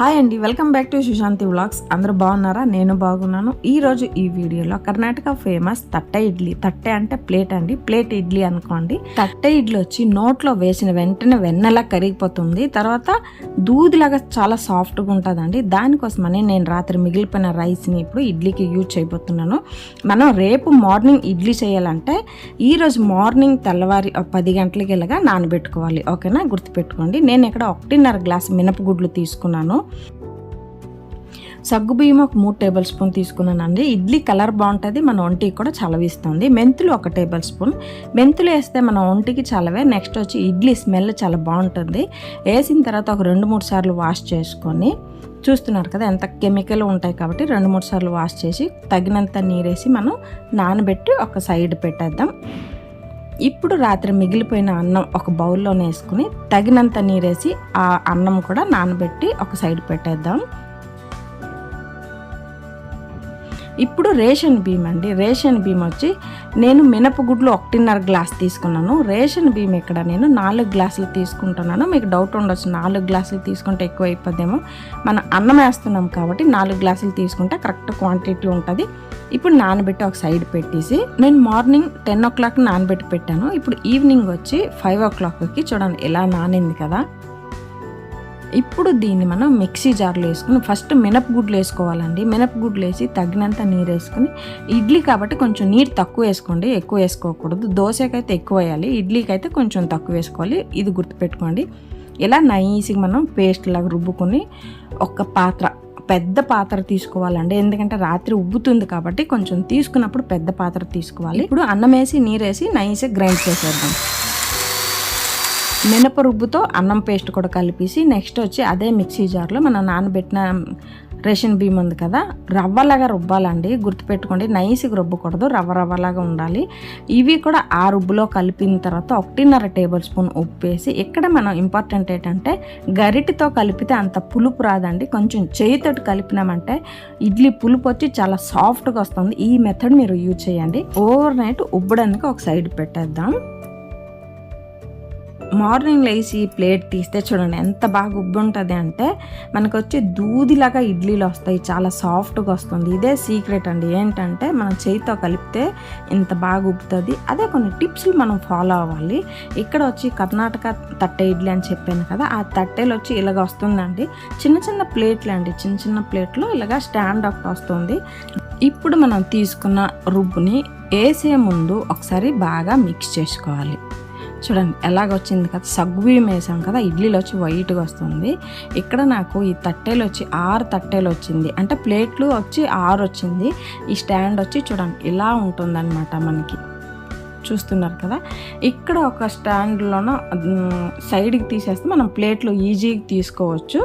Hi అండి welcome back to Sushanti vlogs అందరూ బాగున్నారా? నేను బాగున్నాను. ఈరోజు ఈ వీడియోలో కర్ణాటక ఫేమస్ తట్టె ఇడ్లీ. తట్టె అంటే ప్లేట్ అండి. ప్లేట్ ఇడ్లీ అనుకోండి. తట్టె ఇడ్లీ వచ్చి నోట్లో వేసిన వెంటనే వెన్నెలా కరిగిపోతుంది. తర్వాత దూదిలాగా చాలా సాఫ్ట్గా ఉంటుందండి. దానికోసమని నేను రాత్రి మిగిలిపోయిన రైస్ని ఇప్పుడు ఇడ్లీకి యూజ్ చేయబోతున్నాను. మనం రేపు మార్నింగ్ ఇడ్లీ చేయాలంటే ఈరోజు మార్నింగ్ తెల్లవారి పది గంటలకి ఇలాగా నానబెట్టుకోవాలి. ఓకేనా? గుర్తుపెట్టుకోండి. నేను ఇక్కడ ఒకటిన్నర గ్లాస్ మినపగుడ్లు తీసుకున్నాను. సగ్గుబియ్యం ఒక మూడు టేబుల్ స్పూన్ తీసుకున్నానండి. ఇడ్లీ కలర్ బాగుంటుంది మన ఒంటికి కూడా చలవిస్తుంది మెంతులు ఒక టేబుల్ స్పూన్. మెంతులు వేస్తే మన ఒంటికి చలవే. నెక్స్ట్ వచ్చి ఇడ్లీ స్మెల్ చాలా బాగుంటుంది. వేసిన తర్వాత ఒక రెండు మూడు సార్లు వాష్ చేసుకొని చూస్తున్నారు కదా ఎంత కెమికల్ ఉంటాయి కాబట్టి రెండు మూడు సార్లు వాష్ చేసి తగినంత నీరేసి మనం నానబెట్టి ఒక సైడ్ పెట్టేద్దాం. ఇప్పుడు రాత్రి మిగిలిపోయిన అన్నం ఒక బౌల్లోనే వేసుకుని తగినంత నీరేసి ఆ అన్నం కూడా నానబెట్టి ఒక సైడ్ పెట్టేద్దాం. ఇప్పుడు రేషన్ బియ్యం అండి. రేషన్ బియ్యం వచ్చి నేను మినపగుడ్లు ఒకటిన్నర గ్లాస్ తీసుకున్నాను. రేషన్ బియ్యం ఇక్కడ నేను నాలుగు గ్లాసులు తీసుకుంటున్నాను. మీకు డౌట్ ఉండొచ్చు నాలుగు గ్లాసులు తీసుకుంటే ఎక్కువ అయిపోద్దేమో మనం అన్నం వేస్తున్నాం కాబట్టి నాలుగు గ్లాసులు తీసుకుంటే కరెక్ట్ క్వాంటిటీ ఉంటుంది. ఇప్పుడు నానబెట్టి ఒక సైడ్ పెట్టేసి నేను మార్నింగ్ టెన్ ఓ క్లాక్ నానబెట్టి పెట్టాను. ఇప్పుడు ఈవినింగ్ వచ్చి ఫైవ్ ఓ క్లాక్కి చూడండి ఎలా నానింది కదా. ఇప్పుడు దీన్ని మనం మిక్సీ జార్లో వేసుకుని ఫస్ట్ మినపగుడ్లు వేసుకోవాలండి. మినపగుడ్లు వేసి తగినంత నీరు వేసుకుని ఇడ్లీ కాబట్టి కొంచెం నీరు తక్కువ వేసుకోండి. ఎక్కువ వేసుకోకూడదు. దోశకైతే ఎక్కువ వేయాలి. ఇడ్లీకి అయితే కొంచెం తక్కువ వేసుకోవాలి. ఇది గుర్తుపెట్టుకోండి. ఇలా నైస్గా మనం పేస్ట్ లాగా రుబ్బుకొని ఒక పాత్ర పెద్ద పాత్ర తీసుకోవాలండి. ఎందుకంటే రాత్రి ఉబ్బుతుంది కాబట్టి కొంచెం తీసుకున్నప్పుడు పెద్ద పాత్ర తీసుకోవాలి. ఇప్పుడు అన్నం వేసి నీరు వేసి నైస్గా గ్రైండ్ చేసేద్దాం. మినప రుబ్బుతో అన్నం పేస్ట్ కూడా కలిపేసి నెక్స్ట్ వచ్చి అదే మిక్సీ జార్లో మనం నానబెట్టిన రేషన్ బియ్యం ఉంది కదా రవ్వలాగా రుబ్బాలండి. గుర్తుపెట్టుకోండి నైస్గా రుబ్బకూడదు రవ్వ రవ్వలాగా ఉండాలి. ఇవి కూడా ఆ రుబ్బులో కలిపిన తర్వాత ఒకటిన్నర టేబుల్ స్పూన్ ఉప్పు వేసి ఇక్కడ మనం ఇంపార్టెంట్ ఏంటంటే గరిటితో కలిపితే అంత పులుపు రాదండి. కొంచెం చేయితోటి కలిపినామంటే ఇడ్లీ పులుపు వచ్చి చాలా సాఫ్ట్గా వస్తుంది. ఈ మెథడ్ మీరు యూజ్ చేయండి. ఓవర్ నైట్ ఉబ్బడానికి ఒక సైడ్ పెట్టేద్దాం. మార్నింగ్ లేచి ప్లేట్ తీస్తే చూడండి ఎంత బాగా ఉబ్బుంటుంది అంటే మనకు వచ్చి దూదిలాగా ఇడ్లీలు వస్తాయి చాలా సాఫ్ట్గా వస్తుంది. ఇదే సీక్రెట్ అండి. ఏంటంటే మనం చేయితో కలిపితే ఇంత బాగా ఉబ్బుతుంది అదే కొన్ని టిప్స్లు మనం ఫాలో అవ్వాలి. ఇక్కడ వచ్చి కర్ణాటక తట్టె ఇడ్లీ అని చెప్పాను కదా ఆ తట్టెలు వచ్చి ఇలాగ వస్తుందండి. చిన్న చిన్న ప్లేట్లు అండి. చిన్న చిన్న ప్లేట్లో ఇలాగ స్టాండ్ ఒకటి వస్తుంది. ఇప్పుడు మనం తీసుకున్న రుబ్బుని వేసే ముందు ఒకసారి బాగా మిక్స్ చేసుకోవాలి. చూడండి ఎలాగొచ్చింది కదా సగ్గుబియ్యం వేసాం కదా ఇడ్లీలో వచ్చి వైట్గా వస్తుంది ఇక్కడ నాకు ఈ తట్టెలు వచ్చి ఆరు తట్టెలు వచ్చింది అంటే ప్లేట్లు వచ్చి ఆరు వచ్చింది ఈ స్టాండ్ వచ్చి చూడండి ఇలా ఉంటుందన్నమాట మనకి. చూస్తున్నారు కదా ఇక్కడ ఒక స్టాండ్లోన సైడ్కి తీసేస్తే మనం ప్లేట్లు ఈజీగా తీసుకోవచ్చు.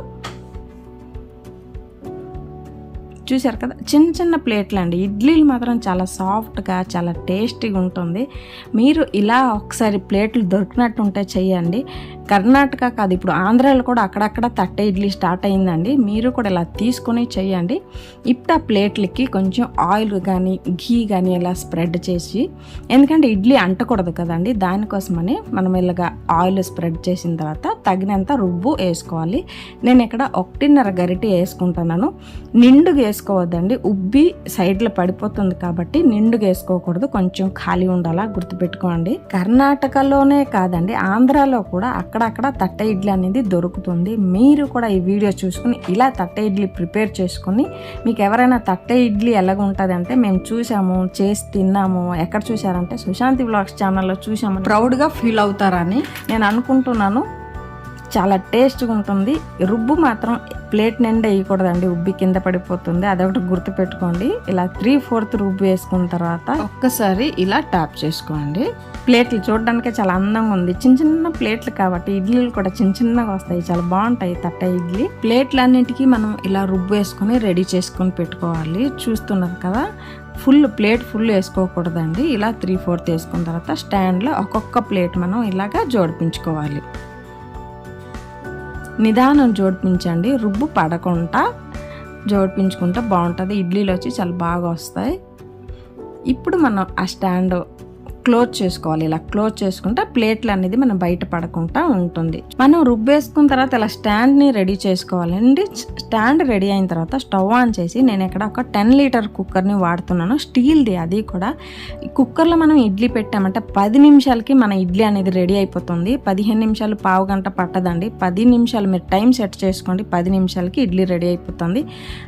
చూశారు కదా చిన్న చిన్న ప్లేట్లు అండి. ఇడ్లీలు మాత్రం చాలా సాఫ్ట్గా చాలా టేస్టీగా ఉంటుంది. మీరు ఇలా ఒకసారి ప్లేట్లు దొరికినట్టు ఉంటే చెయ్యండి. కర్ణాటక కాదు ఇప్పుడు ఆంధ్రాలో కూడా అక్కడక్కడ తట్టే ఇడ్లీ స్టార్ట్ అయిందండి. మీరు కూడా ఇలా తీసుకొని చేయండి ఇప్పుడు ఆ ప్లేట్లకి కొంచెం ఆయిల్ కానీ ఘీ కానీ ఇలా స్ప్రెడ్ చేసి ఎందుకంటే ఇడ్లీ అంటకూడదు కదండి. దానికోసమని మనం ఇలాగా ఆయిల్ స్ప్రెడ్ చేసిన తర్వాత తగినంత రుబ్బు వేసుకోవాలి. నేను ఇక్కడ ఒకటిన్నర గరిటె వేసుకుంటున్నాను. నిండుగా వేసుకోవద్దండి. ఉబ్బి సైడ్లో పడిపోతుంది కాబట్టి నిండుగా వేసుకోకూడదు. కొంచెం ఖాళీ ఉండాలా గుర్తుపెట్టుకోండి. కర్ణాటకలోనే కాదండి ఆంధ్రాలో కూడా అక్కడక్కడ తట్టె ఇడ్లీ అనేది దొరుకుతుంది. మీరు కూడా ఈ వీడియో చూసుకుని ఇలా తట్టె ఇడ్లీ ప్రిపేర్ చేసుకుని మీకు ఎవరైనా తట్టె ఇడ్లీ ఎలాగుంటుంది అంటే మేము చూసాము చేసి తిన్నాము. ఎక్కడ చూసారంటే సుశాంతి బ్లాగ్స్ ఛానల్లో చూసాము ప్రౌడ్గా ఫీల్ అవుతారని నేను అనుకుంటున్నాను. చాలా టేస్ట్గా ఉంటుంది. రుబ్బు మాత్రం ప్లేట్ నిండా వేయకూడదండి. ఉబ్బి కింద పడిపోతుంది. అదొకటి గుర్తు పెట్టుకోండి ఇలా త్రీ ఫోర్త్ రుబ్బు వేసుకున్న తర్వాత ఒక్కసారి ఇలా ట్యాప్ చేసుకోండి. ప్లేట్లు చూడడానికి చాలా అందంగా ఉంది. చిన్న చిన్న ప్లేట్లు కాబట్టి ఇడ్లీలు కూడా చిన్న చిన్నగా వస్తాయి. చాలా బాగుంటాయి తట్ట ఇడ్లీ. ప్లేట్లన్నిటికీ మనం ఇలా రుబ్బు వేసుకొని రెడీ చేసుకొని పెట్టుకోవాలి. చూస్తున్నారు కదా? ఫుల్ ప్లేట్ ఫుల్ వేసుకోకూడదండి. ఇలా త్రీ ఫోర్త్ వేసుకున్న తర్వాత స్టాండ్లో ఒక్కొక్క ప్లేట్ మనం ఇలాగా జోడిపించుకోవాలి నిదానం జోడిపించండి. రుబ్బు పడకుండా జోడిపించుకుంటే బాగుంటుంది. ఇడ్లీలు వచ్చి చాలా బాగా వస్తాయి. ఇప్పుడు మనం ఆ స్టాండ్ క్లోజ్ చేసుకోవాలి. ఇలా క్లోజ్ చేసుకుంటే ప్లేట్లు అనేది మనం బయట పడకుండా ఉంటుంది. మనం రుబ్బేసుకున్న తర్వాత ఇలా స్టాండ్ని రెడీ చేసుకోవాలండి స్టాండ్ రెడీ అయిన తర్వాత స్టవ్ ఆన్ చేసి నేను ఇక్కడ ఒక టెన్ లీటర్ కుక్కర్ని వాడుతున్నాను. స్టీల్ది అది కూడా. కుక్కర్లో మనం ఇడ్లీ పెట్టామంటే పది నిమిషాలకి మన ఇడ్లీ అనేది రెడీ అయిపోతుంది. పదిహేను నిమిషాలు పావు గంట పట్టదండి. పది నిమిషాలు మీరు టైం సెట్ చేసుకోండి. పది నిమిషాలకి ఇడ్లీ రెడీ అయిపోతుంది.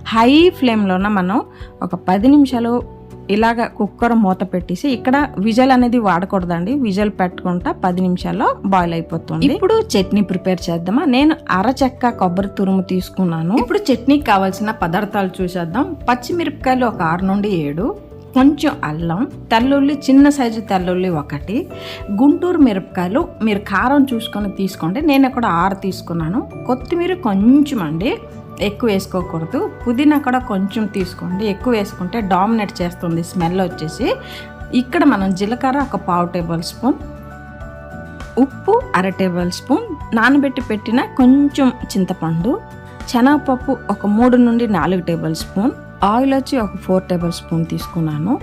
హై ఫ్లేమ్లోన మనం ఒక పది నిమిషాలు ఇలాగ కుక్కర్ మూత పెట్టేసి ఇక్కడ విజల్ అనేది వాడకూడదండి. విజల్ పెట్టుకుంటా పది నిమిషాల్లో బాయిల్ అయిపోతుంది. ఇప్పుడు చట్నీ ప్రిపేర్ చేద్దామా? నేను అరచెక్క కొబ్బరి తురుము తీసుకున్నాను. ఇప్పుడు చట్నీకి కావాల్సిన పదార్థాలు చూసేద్దాం. పచ్చిమిరపకాయలు ఒక ఆరు నుండి ఏడు కొంచెం అల్లం తెల్లుల్లి చిన్న సైజు తెల్లుల్లి ఒకటి గుంటూరు మిరపకాయలు. మీరు కారం చూసుకొని తీసుకోండి. నేను ఇక్కడ ఆరు తీసుకున్నాను. కొత్తిమీర కొంచెం అండి. ఎక్కువ వేసుకోకూడదు. పుదీనా కూడా కొంచెం తీసుకోండి. ఎక్కువ వేసుకుంటే డామినేట్ చేస్తుంది. స్మెల్ వచ్చేసి ఇక్కడ మనం జీలకర్ర ఒక పావు టేబుల్ స్పూన్ ఉప్పు అర టేబుల్ స్పూన్ నానబెట్టి పెట్టిన కొంచెం చింతపండు శనగపప్పు ఒక మూడు నుండి నాలుగు టేబుల్ స్పూన్ ఆయిల్ వచ్చి ఒక ఫోర్ టేబుల్ స్పూన్ తీసుకున్నాను.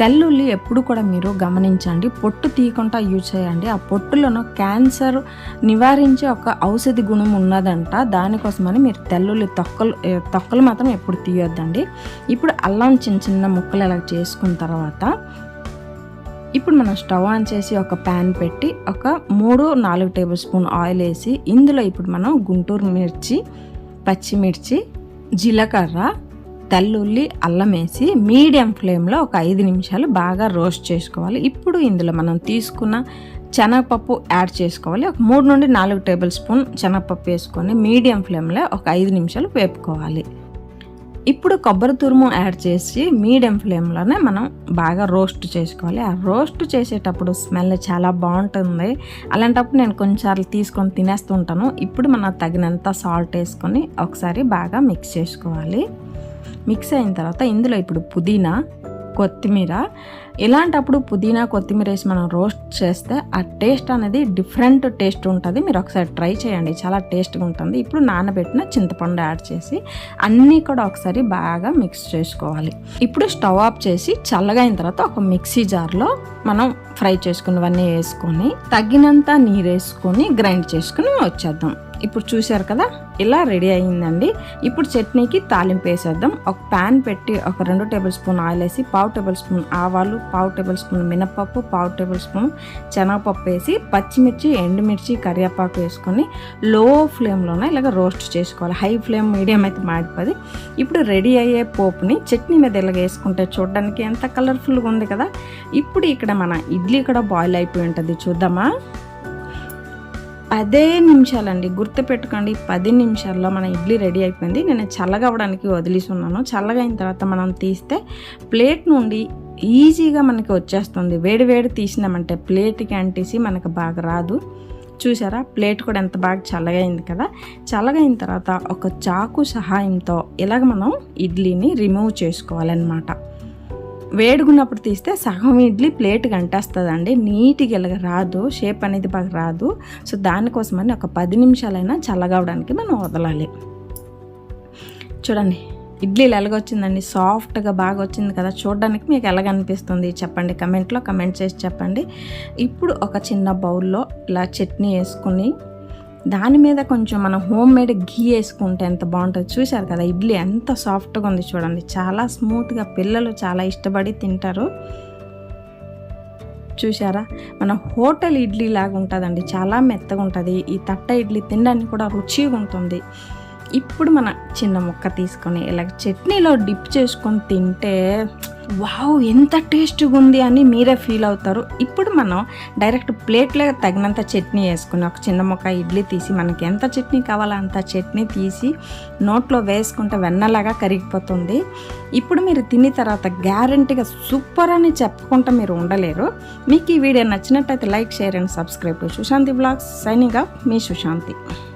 తెల్లుల్లి ఎప్పుడు కూడా మీరు గమనించండి. పొట్టు తీయకుండా యూజ్ చేయండి. ఆ పొట్టులోనూ క్యాన్సర్ నివారించే ఒక ఔషధి గుణం ఉన్నదంట. దానికోసమని మీరు తెల్లుల్లి తొక్కలు తొక్కలు మాత్రం ఎప్పుడు తీయొద్దండి. ఇప్పుడు అల్లం చిన్న చిన్న ముక్కలు ఇలా చేసుకున్న తర్వాత ఇప్పుడు మనం స్టవ్ ఆన్ చేసి ఒక ప్యాన్ పెట్టి ఒక మూడు నాలుగు టేబుల్ స్పూన్ ఆయిల్ వేసి ఇందులో ఇప్పుడు మనం గుంటూరు మిర్చి పచ్చిమిర్చి జీలకర్ర తెల్లుల్లి అల్లం వేసి మీడియం ఫ్లేమ్లో ఒక ఐదు నిమిషాలు బాగా రోస్ట్ చేసుకోవాలి. ఇప్పుడు ఇందులో మనం తీసుకున్న శనగపప్పు యాడ్ చేసుకోవాలి. ఒక మూడు నుండి నాలుగు టేబుల్ స్పూన్ శనగపప్పు వేసుకొని మీడియం ఫ్లేమ్లో ఒక ఐదు నిమిషాలు వేపుకోవాలి. ఇప్పుడు కొబ్బరి తురుము యాడ్ చేసి మీడియం ఫ్లేమ్లోనే మనం బాగా రోస్ట్ చేసుకోవాలి. ఆ రోస్ట్ చేసేటప్పుడు స్మెల్ చాలా బాగుంటుంది. అలాంటప్పుడు నేను కొన్నిసార్లు తీసుకొని తినేస్తుంటాను. ఇప్పుడు మనం తగినంత సాల్ట్ వేసుకొని ఒకసారి బాగా మిక్స్ చేసుకోవాలి. మిక్స్ అయిన తర్వాత ఇందులో ఇప్పుడు పుదీనా కొత్తిమీర. ఇలాంటప్పుడు పుదీనా కొత్తిమీర వేసి మనం రోస్ట్ చేస్తే ఆ టేస్ట్ అనేది డిఫరెంట్ టేస్ట్ ఉంటుంది. మీరు ఒకసారి ట్రై చేయండి. చాలా టేస్ట్గా ఉంటుంది. ఇప్పుడు నానబెట్టిన చింతపండు యాడ్ చేసి అన్నీ కూడా ఒకసారి బాగా మిక్స్ చేసుకోవాలి. ఇప్పుడు స్టవ్ ఆఫ్ చేసి చల్లగా అయిన తర్వాత ఒక మిక్సీ జార్లో మనం ఫ్రై చేసుకున్నవన్నీ వేసుకొని తగినంత నీరు వేసుకొని గ్రైండ్ చేసుకుని వచ్చేద్దాం. ఇప్పుడు చూశారు కదా ఇలా రెడీ అయిందండి ఇప్పుడు చట్నీకి తాలింపు వేసేద్దాం. ఒక ప్యాన్ పెట్టి ఒక రెండు టేబుల్ స్పూన్ ఆయిల్ వేసి పావు టేబుల్ స్పూన్ ఆవాలు పావు టేబుల్ స్పూన్ మినపప్పు పావు టేబుల్ స్పూన్ శనగపప్పు వేసి పచ్చిమిర్చి ఎండుమిర్చి కరివేపాకు వేసుకొని లో ఫ్లేమ్లోనే ఇలాగ రోస్ట్ చేసుకోవాలి. హై ఫ్లేమ్ మీడియం అయితే మాడిపోది. ఇప్పుడు రెడీ అయ్యే పోపుని చట్నీ మీద ఇలాగ వేసుకుంటే చూడడానికి ఎంత కలర్ఫుల్గా ఉంది కదా. ఇప్పుడు ఇక్కడ మన ఇడ్లీ కూడా బాయిల్ అయిపోయి ఉంటుంది. చూద్దామా? పదే నిమిషాలండి గుర్తుపెట్టుకోండి పది నిమిషాల్లో మన ఇడ్లీ రెడీ అయిపోయింది. నేను చల్లగా అవ్వడానికి వదిలేసి ఉన్నాను చల్లగా అయిన తర్వాత మనం తీస్తే ప్లేట్ నుండి ఈజీగా మనకి వచ్చేస్తుంది. వేడి వేడి తీసినామంటే ప్లేట్కి అంటేసి మనకు బాగా రాదు. చూసారా? ప్లేట్ కూడా ఎంత బాగా చల్లగా అయింది కదా? చల్లగా అయిన తర్వాత ఒక చాకు సహాయంతో ఇలాగ మనం ఇడ్లీని రిమూవ్ చేసుకోవాలన్నమాట. వేడుకున్నప్పుడు తీస్తే సగం ఇడ్లీ ప్లేట్ గంటేస్తుందండి. నీట్గా ఇలా రాదు షేప్ అనేది బాగా రాదు. సో దానికోసమని ఒక పది నిమిషాలైనా చల్లగవడానికి మనం వదలాలి. చూడండి ఇడ్లీలు ఎలాగొచ్చిందండి. సాఫ్ట్గా బాగా వచ్చింది కదా. చూడడానికి మీకు ఎలాగ అనిపిస్తుంది చెప్పండి కమెంట్లో కమెంట్ చేసి చెప్పండి. ఇప్పుడు ఒక చిన్న బౌల్లో ఇలా చట్నీ వేసుకుని దాని మీద కొంచెం మనం హోమ్ మేడ్ ఘీ వేసుకుంటే ఎంత బాగుంటుంది చూశారు కదా ఇడ్లీ ఎంత సాఫ్ట్గా ఉంది చూడండి. చాలా స్మూత్గా పిల్లలు చాలా ఇష్టపడి తింటారు. చూసారా మన హోటల్ ఇడ్లీ లాగా ఉంటుందండి చాలా మెత్తగా ఉంటుంది. ఈ తట్ట ఇడ్లీ తినడానికి కూడా రుచిగా ఉంటుంది. ఇప్పుడు మన చిన్న ముక్క తీసుకొని ఇలా చట్నీలో డిప్ చేసుకొని తింటే వావ్ ఎంత టేస్ట్గా ఉంది అని మీరే ఫీల్ అవుతారు. ఇప్పుడు మనం డైరెక్ట్ ప్లేట్లో తగినంత చట్నీ వేసుకుని ఒక చిన్న ముక్క ఇడ్లీ తీసి మనకి ఎంత చట్నీ కావాలో అంత చట్నీ తీసి నోట్లో వేసుకుంటే వెన్నలాగా కరిగిపోతుంది. ఇప్పుడు మీరు తిన్న తర్వాత గ్యారంటీగా సూపర్ అని చెప్పకుండా మీరు ఉండలేరు. మీకు ఈ వీడియో నచ్చినట్టయితే like share and subscribe Sushanti blogs. Signing up me Sushanti.